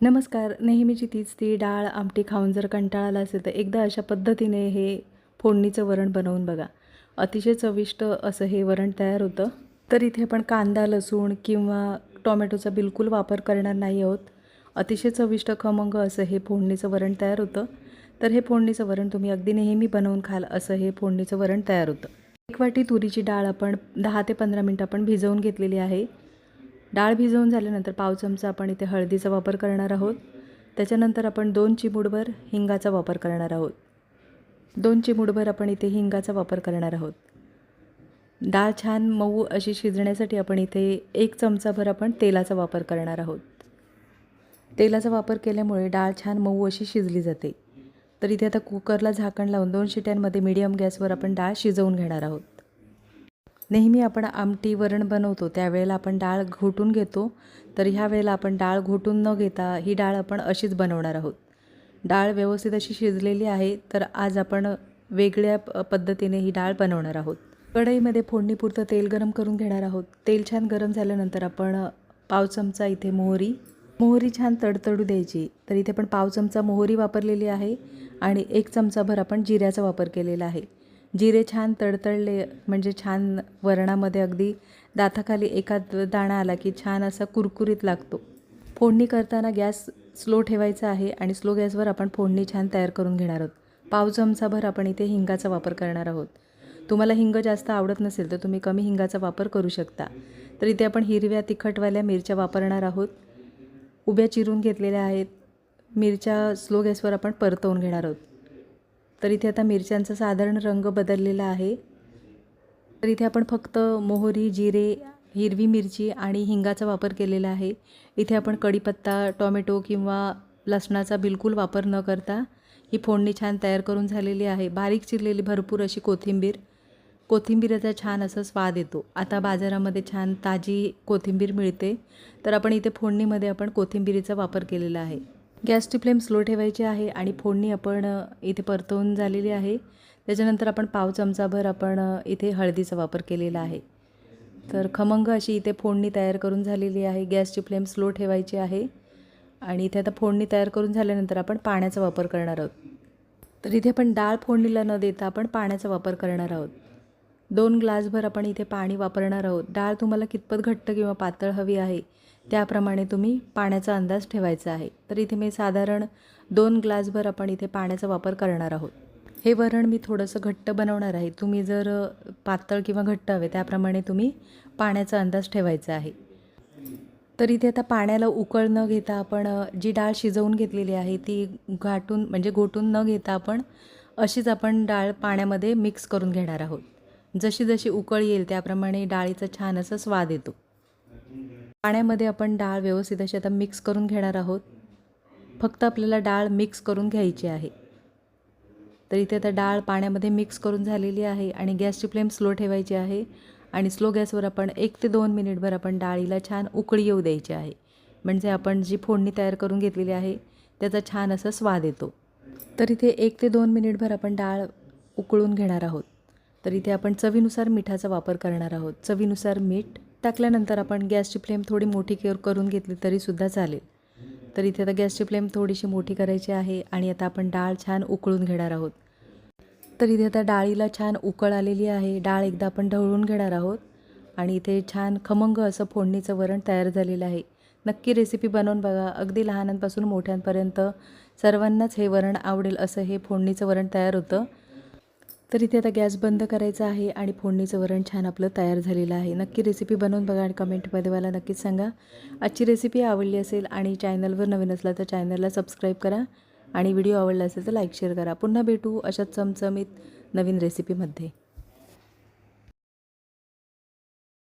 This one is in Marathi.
नमस्कार. नेहमीची तीच ती डाळ आमटी खाऊन जर कंटाळा आला असेल तर एकदा अशा पद्धतीने हे फोडणीचं वरण बनवून बघा. अतिशय चविष्ट असं हे वरण तयार होतं. तर इथे आपण कांदा लसूण किंवा टोमॅटोचा बिलकुल वापर करणार नाही आहोत. अतिशय चविष्ट खमंग असं हे फोडणीचं वरण तयार होतं. तर हे फोडणीचं वरण तुम्ही अगदी नेहमी बनवून खाल असं हे फोडणीचं वरण तयार होतं. एक वाटी तुरीची डाळ आपण दहा ते पंधरा मिनटं आपण भिजवून घेतलेली आहे. डाळ भिजवून झाल्यानंतर पाव चमचा आपण इथे हळदीचा वापर करणार आहोत. त्याच्यानंतर आपण दोन चिमूडभर हिंगाचा वापर करणार आहोत. दोन चिमूडभर आपण इथे हिंगाचा वापर करणार आहोत. डाळ छान मऊ अशी शिजण्यासाठी आपण इथे एक चमचाभर आपण तेलाचा वापर करणार आहोत. तेलाचा वापर केल्यामुळे डाळ छान मऊ अशी शिजली जाते. तर इथे आता कुकरला झाकण लावून दोन शिट्यांमध्ये मीडियम गॅसवर आपण डाळ शिजवून घेणार आहोत. नेहमी आपण आमटी वरण बनवतो त्यावेळेला आपण डाळ घोटून घेतो. तर ह्या वेळेला आपण डाळ घोटून न घेता ही डाळ आपण अशीच बनवणार आहोत. डाळ व्यवस्थित अशी शिजलेली आहे तर आज आपण वेगळ्या प- पद्धतीने ही डाळ बनवणार आहोत. कढईमध्ये फोडणीपुरतं तेल गरम करून घेणार आहोत. तेल छान गरम झाल्यानंतर आपण पाव चमचा इथे मोहरी. मोहरी छान तडतडू द्यायची तर इथे पण पाव चमचा मोहरी वापरलेली आहे आणि एक चमचाभर आपण जिऱ्याचा वापर केलेला आहे. जिरे छान तडतडले म्हणजे छान वरणामध्ये अगदी दाताखाली एका दाणा आला की छान असा कुरकुरीत लागतो. फोडणी करताना गॅस स्लो ठेवायचा आहे आणि स्लो गॅसवर आपण फोडणी छान तयार करून घेणार आहोत. पाव चमचाभर आपण इथे हिंगाचा वापर करणार आहोत. तुम्हाला हिंग जास्त आवडत नसेल तर तुम्ही कमी हिंगाचा वापर करू शकता. तर इथे आपण हिरव्या तिखटवाल्या मिरच्या वापरणार आहोत. उभ्या चिरून घेतलेल्या आहेत. मिरच्या स्लो गॅसवर आपण परतवून घेणार आहोत. तर इथे आता मिरच्यांचा साधारण रंग बदललेला आहे. तर इथे आपण फक्त मोहरी जिरे हिरवी मिरची आणि हिंगाचा वापर केलेला आहे. इथे आपण कढीपत्ता टॉमॅटो किंवा लसणाचा बिलकुल वापर न करता ही फोडणी छान तयार करून झालेली आहे. बारीक चिरलेली भरपूर अशी कोथिंबीर. कोथिंबीरचा छान असा स्वाद येतो. आता बाजारामध्ये छान ताजी कोथिंबीर मिळते. तर आपण इथे फोडणीमध्ये आपण कोथिंबीरीचा वापर केलेला आहे. गॅसची फ्लेम स्लो ठेवायची आहे आणि फोडणी आपण इथे परतवून झालेली आहे. त्याच्यानंतर आपण पाव चमचाभर आपण इथे हळदीचा वापर केलेला आहे. तर खमंग अशी इथे फोडणी तयार करून झालेली आहे. गॅसची फ्लेम स्लो ठेवायची आहे. आणि इथे आता फोडणी तयार करून झाल्यानंतर आपण पाण्याचा वापर करणार आहोत. तर इथे आपण डाळ फोडणीला न देता आपण पाण्याचा वापर करणार आहोत. दोन ग्लासभर आपण इथे पाणी वापरणार आहोत. डाळ तुम्हाला कितपत घट्ट किंवा पातळ हवी आहे त्याप्रमाणे तुम्ही पाण्याचा अंदाज ठेवायचा आहे. तर इथे मी साधारण दोन ग्लासभर आपण इथे पाण्याचा वापर करणार आहोत. हे वरण मी थोडंसं घट्ट बनवणार आहे. तुम्ही जर पातळ किंवा घट्ट हवे त्याप्रमाणे तुम्ही पाण्याचा अंदाज ठेवायचा आहे. तर इथे आता पाण्याला उकळ न घेता आपण जी डाळ शिजवून घेतलेली आहे ती घाटून म्हणजे घोटून न घेता आपण अशीच आपण डाळ पाण्यामध्ये मिक्स करून घेणार आहोत. जशी जशी उकळ येईल त्याप्रमाणे डाळीचा छान असा स्वाद येतो. पाण्यामध्ये आपण डाळ व्यवस्थित अशी आता मिक्स करून घेणार आहोत. फक्त आपल्याला डाळ मिक्स करून घ्यायची आहे. तर इथे आता डाळ पाण्यामध्ये मिक्स करून झालेली आहे आणि गॅसची फ्लेम स्लो ठेवायची आहे आणि स्लो गॅसवर आपण एक ते दोन मिनिटभर आपण डाळीला छान उकळी येऊ द्यायची आहे. म्हणजे आपण जी फोडणी तयार करून घेतलेली आहे त्याचा छान असा स्वाद येतो. तर इथे एक ते दोन मिनिटभर आपण डाळ उकळून घेणार आहोत. तर इथे आपण चवीनुसार मिठाचा वापर करणार आहोत. चवीनुसार मीठ टाकल्यानंतर आपण गॅसची फ्लेम थोडी मोठी केअर करून घेतली तरीसुद्धा चालेल. तर इथे आता गॅसची फ्लेम थोडीशी मोठी करायची आहे आणि आता आपण डाळ छान उकळून घेणार आहोत. तर इथे आता डाळीला छान उकळ आलेली आहे. डाळ एकदा आपण ढवळून घेणार आहोत आणि इथे छान खमंग असं फोडणीचं वरण तयार झालेलं आहे. नक्की रेसिपी बनवून बघा. अगदी लहानांपासून मोठ्यांपर्यंत सर्वांनाच हे वरण आवडेल असं हे फोडणीचं वरण तयार होतं. तर इथे आता गॅस बंद करायचा आहे आणि फोडणीचं वरण छान आपलं तयार झालेलं आहे. नक्की रेसिपी बनवून बघा आणि कमेंटमध्ये मला नक्कीच सांगा. आजची रेसिपी आवडली असेल आणि चॅनलवर नवीन असला तर चॅनलला सबस्क्राईब करा आणि व्हिडिओ आवडला असेल तर लाईक शेअर करा. पुन्हा भेटू अशाच चमचमीत नवीन रेसिपीमध्ये